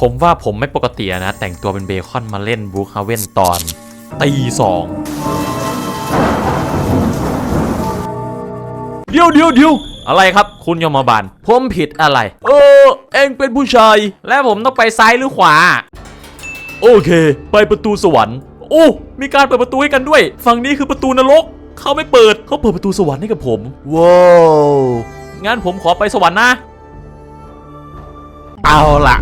ผมว่าผมไม่ปกตินะ แต่งตัวเป็นเบคอนมาเล่นบูคฮาเว่นตอนตีสองเดี๋ยวเดี๋ยวเดี๋ยวอะไรครับคุณยมบาลผมผิดอะไร เออ เองเป็นผู้ชาย และผมต้องไปซ้ายหรือขวา โอเค ไปประตูสวรรค์โอ้มีการเปิดประตูให้กันด้วย ฝั่งนี้คือประตูนรก เขาไม่เปิดเขาเปิดประตูสวรรค์ให้กับผม ว้าวงั้นผมขอไปสวรรค์นะ เอาละ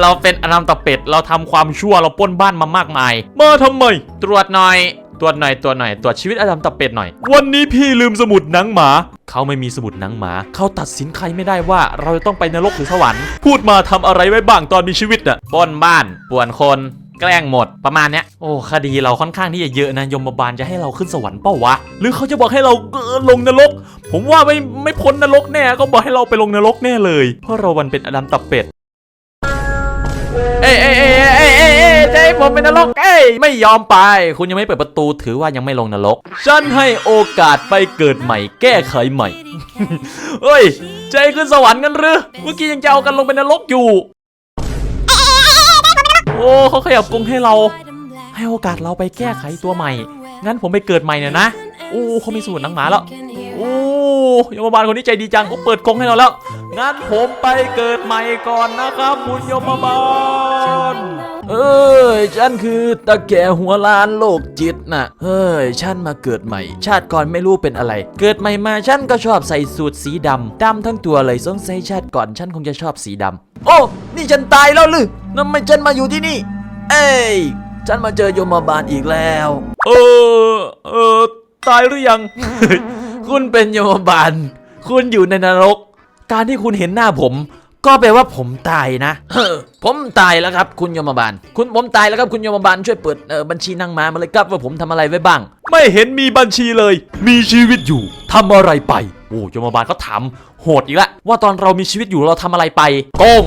เราเป็นอนามตะเป็ด เราทำความชั่วเราป้นบ้านมามากมาย มาทำไม ตรวจหน่อย ตรวจหน่อย ตรวจหน่อย ตรวจชีวิตอดัมตะเป็ดหน่อย วันนี้พี่ลืมสมุดหนังหมา เขาไม่มีสมุดหนังหมา เขาตัดสินใครไม่ได้ว่าเราจะต้องไปนรกหรือสวรรค์ พูดมาทำอะไรไว้บ้างตอนมีชีวิตน่ะป้นบ้านป่วนคน แกล้งหมดประมาณเนี้ยโอ้คดีเราค่อนข้างที่จะเยอะนะยมบาลจะให้เราขึ้นสวรรค์เป้าวะ หรือเขาจะบอกให้เราเออลงนรก ผมว่าไม่ไม่พ้นนรกแน่ก็บอกให้เราไปลงนรกแน่เลย เพราะเรามันเป็นอดัมตับเป็ดเอ้ยเอ้ยเอ้ยเอ้ยเอ้ยเอ้ยจะให้ผมเป็นนรกเอ้ยไม่ยอมไป คุณยังไม่เปิดประตูถือว่ายังไม่ลงนรกฉันให้โอกาสไปเกิดใหม่ แก้ไขใหม่ เฮ้ยใจขึ้นสวรรค์กันหรือเมื่อกี้ยังจะเอากันลงเป็นนรกอยู่ โอ้เขาขยับกรงให้เรา ให้โอกาสเราไปแก้ไขตัวใหม่ งั้นผมไปเกิดใหม่เนี่ยนะโอ้เขามีสมุดหนังหมาแล้วโอ้ยมบาลคนนี้ใจดีจังเขาเปิดกรงให้เราแล้วงั้นผมไปเกิดใหม่ก่อนนะครับคุณยมบาลเอ้ยฉันคือตะแก่หัวล้านโลกจิตน่ะเฮ้ยฉันมาเกิดใหม่ ชาติก่อนไม่รู้เป็นอะไร เกิดใหม่มาฉันก็ชอบใส่สูทสีดำดำทั้งตัวเลยสงสัยชาติก่อนฉันคงจะชอบสีดำโอ้ นี่ฉันตายแล้วหรือทำไมฉันมาอยู่ที่นี่ เอ้ย ฉันมาเจอโยมบาลอีกแล้ว เออ เออ ตายหรือยัง คุณเป็นโยมบาล คุณอยู่ในนรก การที่คุณเห็นหน้าผม ก็แปลว่าผมตายนะเฮ้อผมตายแล้วครับ คุณยมบาล คุณผมตายแล้วครับคุณยมบาลช่วยเปิดเอ่อบัญชีนั่งมามาเลยครับว่าผมทำอะไรไว้บ้าง ไม่เห็นมีบัญชีเลย มีชีวิตอยู่ทำอะไรไป โอ้ยมบาลเขาถามโหดอีกแล้วว่าตอนเรามีชีวิตอยู่เราทำอะไรไป โกง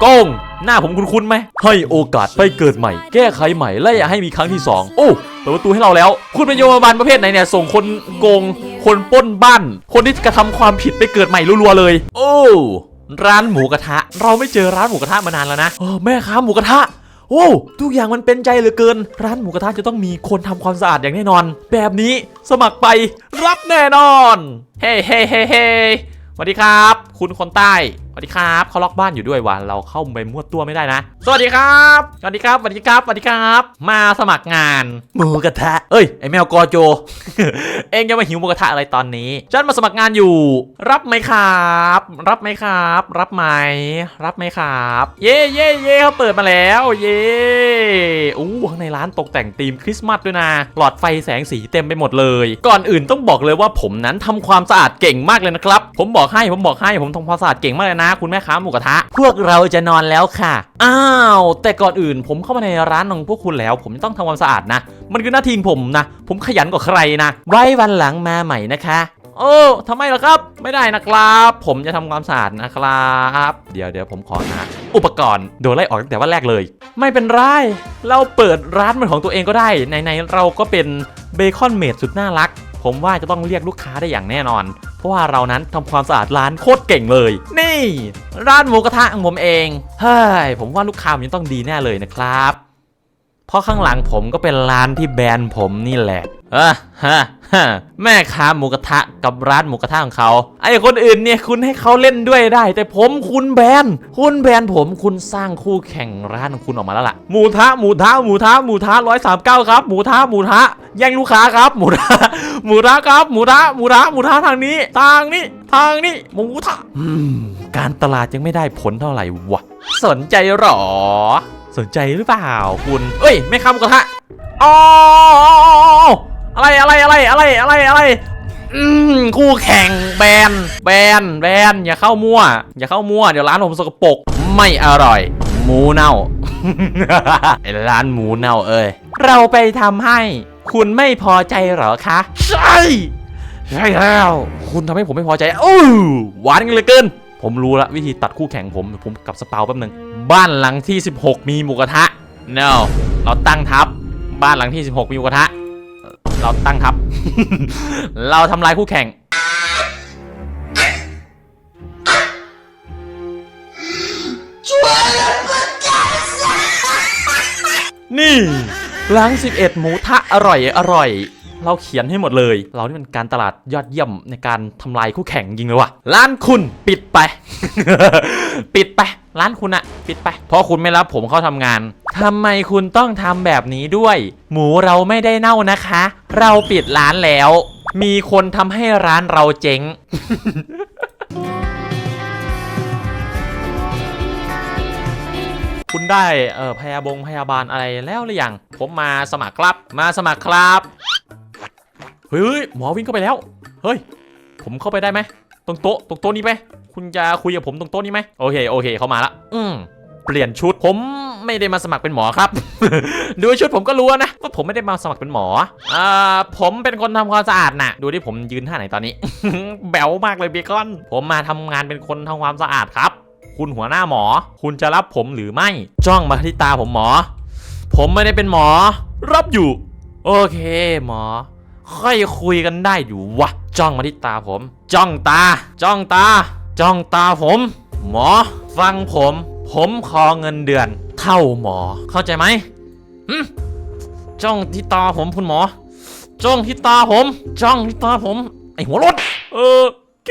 โกงหน้าผมคุ้นๆไหม ให้โอกาสไปเกิดใหม่ แก้ไขใหม่และอย่าให้มีครั้งที่สองโอ้เปิดประตูให้เราแล้ว คุณเป็นโยมบาลประเภทไหนเนี่ย ส่งคนโกง คนป้นบ้าน คนที่กระทำความผิดไปเกิดใหม่รัวๆเลย โอ้ร้านหมูกระทะ เราไม่เจอร้านหมูกระทะมานานแล้วนะเออแม่ค้าหมูกระทะโอ้ทุกอย่างมันเป็นใจเหลือเกิน ร้านหมูกระทะจะต้องมีคนทำความสะอาดอย่างแน่นอน แบบนี้สมัครไปรับแน่นอน เฮ้เฮ้เฮ้เฮ้ สวัสดีครับ คุณคนใต้สวัสดีครับเขาล็อกบ้านอยู่ด้วยว่ะเราเข้าไปมั่วตัวไม่ได้นะ สวัสดีครับสวัสดีครับสวัสดีครับสวัสดีครับ มาสมัครงานหมูกระทะเอ้ยไอแมวกอโจ เองจะมาหิวหมูกระทะอะไรตอนนี้ฉันมาสมัครงานอยู่ รับไหมครับ รับไหมครับ รับไหมรับไหมครับ เย่เย่เย่เขาเปิดมาแล้ว เย่ อู้ข้างในร้านตกแต่งธีมคริสต์มาสด้วยนะ หลอดไฟแสงสีเต็มไปหมดเลย ก่อนอื่นต้องบอกเลยว่าผมนั้นทำความสะอาดเก่งมากเลยนะครับ ผมบอกให้ผมบอกให้ผมทำความสะอาดเก่งมากเลยนะ คุณแม่ค้าหมูกระทะ พวกเราจะนอนแล้วค่ะ อ้าว แต่ก่อนอื่นผมเข้ามาในร้านของพวกคุณแล้ว ผมต้องทำความสะอาดนะ มันคือหน้าที่ของผมนะ ผมขยันกว่าใครนะ ไว้วันหลังมาใหม่นะคะโอ้ทำไมล่ะครับ ไม่ได้นะครับ ผมจะทำความสะอาดนะครับ เดี๋ยวเดี๋ยวผมขอหา อุปกรณ์ โดนไล่ออกตั้งแต่วันแรกเลย ไม่เป็นไร เราเปิดร้านเป็นของตัวเองก็ได้ในๆเราก็เป็นเบคอนเมดสุดน่ารัก ผมว่าจะต้องเรียกลูกค้าได้อย่างแน่นอน เพราะว่าเรานั้นทำความสะอาดร้านโคตรเก่งเลย นี่ ร้านหมูกระทะของผมเอง เฮ้ย ผมว่าลูกค้ามันต้องดีแน่เลยนะครับ เพราะข้างหลังผมก็เป็นร้านที่แบรนด์ผมนี่แหละเออฮะแม่ค้าหมูกระทะกับร้านหมูกระทะของเขาไอ้คนอื่นเนี่ยคุณให้เขาเล่นด้วยได้ แต่ผมคุณแบรนด์คุณแบรนด์ผมคุณสร้างคู่แข่งร้านของคุณออกมาแล้วล่ะหมูทะหมูทะหมูทะหมูทะร้อยสามเก้าครับหมูทะหมูทะแย่งลูกค้าครับ หมูทะหมูทะครับหมูทะหมูทะหมูทะทางนี้ ทางนี้ทางนี้หมูทะการตลาดยังไม่ได้ผลเท่าไหร่วะสนใจหรอ สนใจหรือเปล่าคุณเอ้ยแม่ค้าหมูกระทะอ๋ออะไรอะไรอะไรอะไรอะไรอะไรอืมคู่แข่งแบนแบนแบนอย่าเข้ามั่ว อย่าเข้ามั่วเดี๋ยวร้านผมสกปรกไม่อร่อย หมูเน่าไอ้ร้านหมูเน่าเอ้ยเราไปทำให้ คุณไม่พอใจเหรอคะ ใช่ใช่แล้ว คุณทำให้ผมไม่พอใจโอ้หวานกันเหลยเกิน ผมรู้ละวิธีตัดคู่แข่งผม ผมกลับสเปาแป๊บนึง บ้านหลังที่ 16 มีหมูกระทะ no เราตั้งทัพบ้านหลังที่ 16 มีหมูกระทะ เราตั้งทัพเราทำลายคู่แข่ง นี่หลัง 11 หมูทะอร่อยอร่อย เราเขียนให้หมดเลย เรานี่มันการตลาดยอดเยี่ยมในการทำลายคู่แข่งจริงเลยว่ะร้านคุณปิดไป ปิดไปร้านคุณอะปิดไป เพราะคุณไม่รับผมเข้าทำงานทำไมคุณต้องทำแบบนี้ด้วย หมูเราไม่ได้เน่านะคะ เราปิดร้านแล้ว มีคนทำให้ร้านเราเจ๊งคุณได้เอ่อพยาบงพยาบาลอะไรแล้วหรือยัง ผมมาสมัครครับ มาสมัครครับ เฮ้ยยหมอวิ่งเข้าไปแล้ว เฮ้ย ผมเข้าไปได้ไหมตรงโต๊ะตรงโต๊ะนี้ไหมคุณจะคุยกับผมตรงโต๊ะนี้ไหมโอเคโอเคเข้ามาละ อืมเปลี่ยนชุดผมไม่ได้มาสมัครเป็นหมอครับ ดูชุดผมก็รู้นะว่าผมไม่ได้มาสมัครเป็นหมออ่าผมเป็นคนทำความสะอาดน่ะ ดูที่ผมยืนท่าไหนตอนนี้ แบวมากเลยเบคอน ผมมาทำงานเป็นคนทำความสะอาดครับ คุณหัวหน้าหมอ คุณจะรับผมหรือไม่ จ้องมาที่ตาผมหมอ ผมไม่ได้เป็นหมอ รับอยู่ โอเค หมอ ค่อยคุยกันได้อยู่วะจ้องมาที่ตาผม จ้องตา จ้องตา จ้องตาผม หมอ ฟังผม ผมขอเงินเดือน เท่าหมอ เข้าใจไหมจ้องที่ตาผมคุณหมอ จ้องที่ตาผม จ้องที่ตาผม ไอหัวรถเออโอเค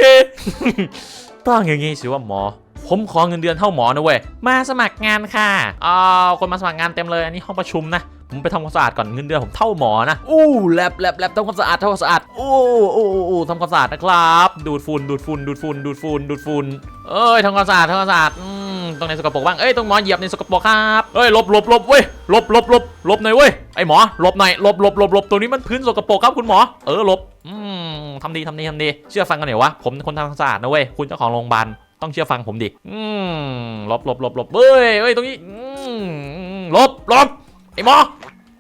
ต้องอย่างงี้สิว่าหมอ ผมขอเงินเดือนเท่าหมอนะเว้ยมาสมัครงานค่ะอ่าคนมาสมัครงานเต็มเลยอันนี้ห้องประชุมนะ ผมไปทำความสะอาดก่อนเงินเดือนผมเท่าหมอนะอู้แลบแลบแลบทำความสะอาดทำความสะอาดโอ้โอ้โอ้ทำความสะอาดนะครับ ดูดฝุ่นดูดฝุ่นดูดฝุ่นดูดฝุ่นดูดฝุ่นเอ้ยทำความสะอาดทำความสะอาดอืมตรงไหนสกปรกบ้างเอ้ยตรงหมอเหยียบในสกปรกครับเอ้ยลบลบลบเว้ยลบลบลบลบหน่อยเว้ยไอหมอลบหน่อยลบลบลบลบตรงนี้มันพื้นสกปรกครับคุณหมอเออลบอืมทำดีทำดีทำดีเชื่อฟังกันหน่อยวะผมคนทำความสะอาดนะเว้ยคุณเจ้าของโรงพยาบาลต้องเชื่อฟังผมดิอืมลบลบลบลบเฮ้ยเฮ้ยตรงนี้อืมลบลบ ไอหมอ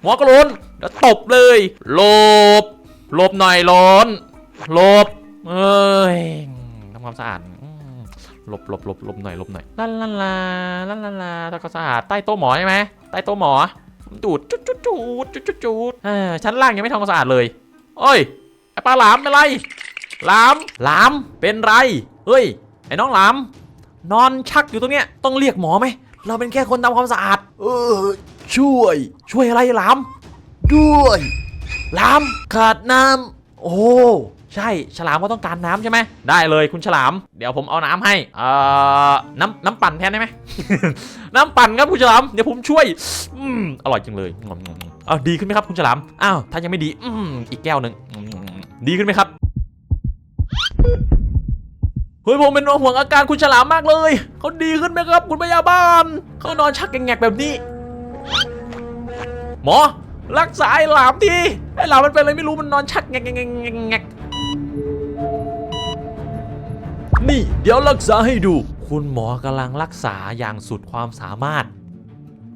หัวกระโหลนเดี๋ยวตบเลยหลบหลบหน่อยโหลนหลบเอ้ยทำความสะอาดหลบหลบหลบหลบหน่อยหลบหน่อยลาลาลาลาลาลาทำความสะอาดใต้โต๊ะหมอใช่ไหมใต้โต๊ะหมอดูดจุดจุดจุดจุดจุดจุดชั้นล่างยังไม่ทำความสะอาดเลยเอ้ยไอปลาหลามเป็นไรหลามหลามเป็นไรเฮ้ยไอ้น้องหลามนอนชักอยู่ตรงเนี้ยต้องเรียกหมอไหมเราเป็นแค่คนทำความสะอาด เออ ช่วย ช่วยอะไรหลาม ด้วยหลามขาดน้ำโอ้ใช่ฉลามก็ต้องการน้ำใช่ไหมได้เลยคุณฉลาม เดี๋ยวผมเอาน้ำให้เอ่อน้ำน้ำปั่นแทนได้ไหม น้ำปั่นครับคุณฉลามเดี๋ยวผมช่วยอืมอร่อยจังเลยงอมๆอ้าวดีขึ้นไหมครับคุณฉลามอ้าวถ้ายังไม่ดีอืมอีกแก้วหนึ่งอืมดีขึ้นไหมครับเฮ้ยผมเป็นห่วงอาการคุณฉลามมากเลย เขาดีขึ้นไหมครับ คุณพยาบาลเขานอนชักแงกๆแบบนี้ หมอ รักษาไอ้หลามทีไอ้หลามมันเป็นอะไรไม่รู้มันนอนชักแงกแงกแงกแงกแงนี่ เดี๋ยวรักษาให้ดู คุณหมอกำลังรักษาอย่างสุดความสามารถ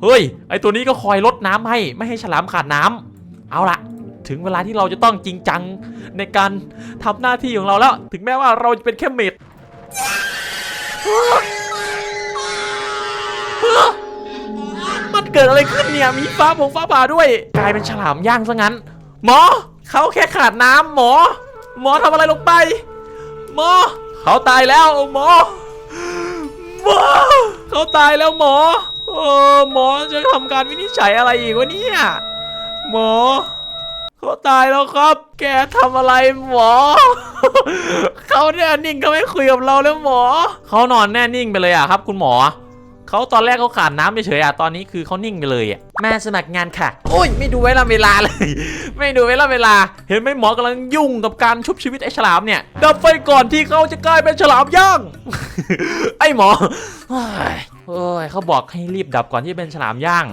เฮ้ย ไอตัวนี้ก็คอยลดน้ำให้ ไม่ให้ฉลามขาดน้ำเอาละถึงเวลาที่เราจะต้องจริงจังในการทำหน้าที่ของเราแล้ว ถึงแม้ว่าเราจะเป็นแค่เมด กิดอะไรขึ้นเนี่ยมีฟ้าผงฟ้าผ่าด้วย กลายเป็นฉลามย่างซะงั้น หมอเขาแค่ขาดน้ำหมอ หมอทำอะไรลงไป หมอเขาตายแล้วหมอหมอเขาตายแล้วหมอเออหมอจะทำการวินิจฉัยอะไรอีกวะเนี่ยหมอเขาตายแล้วครับ แกทำอะไรหมอ เขาเนี่ยนิ่งเขาไม่คุยกับเราแล้วหมอ เขานอนแน่นิ่งไปเลยอะครับ คุณหมอ เขาตอนแรกเขาขาดน้ำเฉยๆอะตอนนี้คือเขานิ่งไปเลยอะแม่สมัครงานค่ะ โอ้ยไม่ดูเวลาเวลาเลย ไม่ดูเวลาเวลา เห็นไหมหมอกำลังยุ่งกับการชุบชีวิตไอ้ฉลามเนี่ยดับไฟก่อนที่เขาจะกลายเป็นฉลามย่างไอ้หมอเฮ้ยเอ้ยเขาบอกให้รีบดับก่อนที่เป็นฉลามย่าง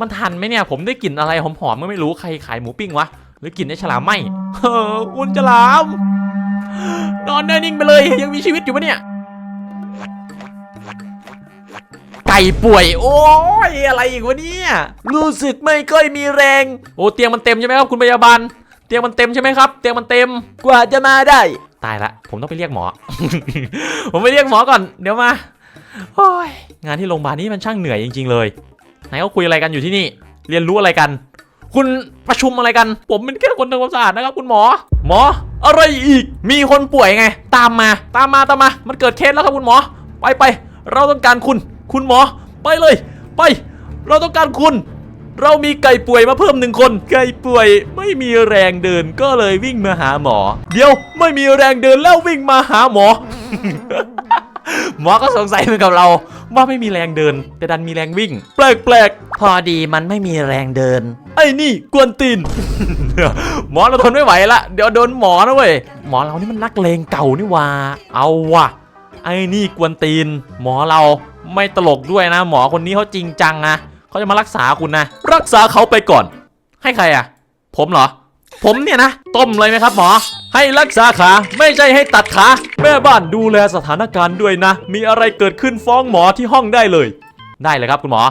มันทันไหมเนี่ย ผมได้กลิ่นอะไรหอมๆก็ไม่รู้ใครขายหมูปิ้งวะหรือกลิ่นไอ้ฉลามไหมเออคุณฉลาม นอนแน่นิ่งไปเลยยังมีชีวิตอยู่ปะเนี่ย ป่วย โอ้ยอะไรอีกวะเนี่ยรู้สึกไม่ค่อยมีแรง โอ้เตียงมันเต็มใช่ไหมครับคุณพยาบาลเตียงมันเต็มใช่ไหมครับ เตียงมันเต็มกว่าจะมาได้ ตายละผมต้องไปเรียกหมอ ผมไปเรียกหมอก่อนเดี๋ยวมาโอ้ยงานที่โรงพยาบาลนี้มันช่างเหนื่อยจริง ๆ เลยไหนเขาคุยอะไรกันอยู่ที่นี่ เรียนรู้อะไรกัน คุณประชุมอะไรกัน ผมเป็นแค่คนทำความสะอาดนะครับ คุณหมอ หมอ อะไรอีก มีคนป่วยไง ตามมา ตามมาตามมา มันเกิดเคสแล้วครับคุณหมอ ไปไป เราต้องการคุณ คุณหมอ ไปเลย ไป เราต้องการคุณ เรามีไก่ป่วยมาเพิ่มหนึ่งคน ไก่ป่วยไม่มีแรงเดินก็เลยวิ่งมาหาหมอ เดี๋ยวไม่มีแรงเดินแล้ววิ่งมาหาหมอ หมอก็สงสัยเหมือนกับเรา ว่าไม่มีแรงเดิน แต่ดันมีแรงวิ่ง แปลกๆพอดีมันไม่มีแรงเดิน ไอ้นี่กวนตีน หมอเราทนไม่ไหวละเดี๋ยวโดนหมอนะเว้ยหมอเรานี่มันนักเลงเก่านี่ว่าเอาว่ะไอ้นี่กวนตีน หมอเรา ไม่ตลกด้วยนะ หมอคนนี้เขาจริงจังนะเขาจะมารักษาคุณนะ รักษาเขาไปก่อน ให้ใครอะ ผมเหรอ ผมเนี่ยนะ ต้มเลยไหมครับหมอ ให้รักษาขา ไม่ใช่ให้ตัดขา แม่บ้านดูแลสถานการณ์ด้วยนะ มีอะไรเกิดขึ้นฟ้องหมอที่ห้องได้เลย ได้เลยครับคุณหมอ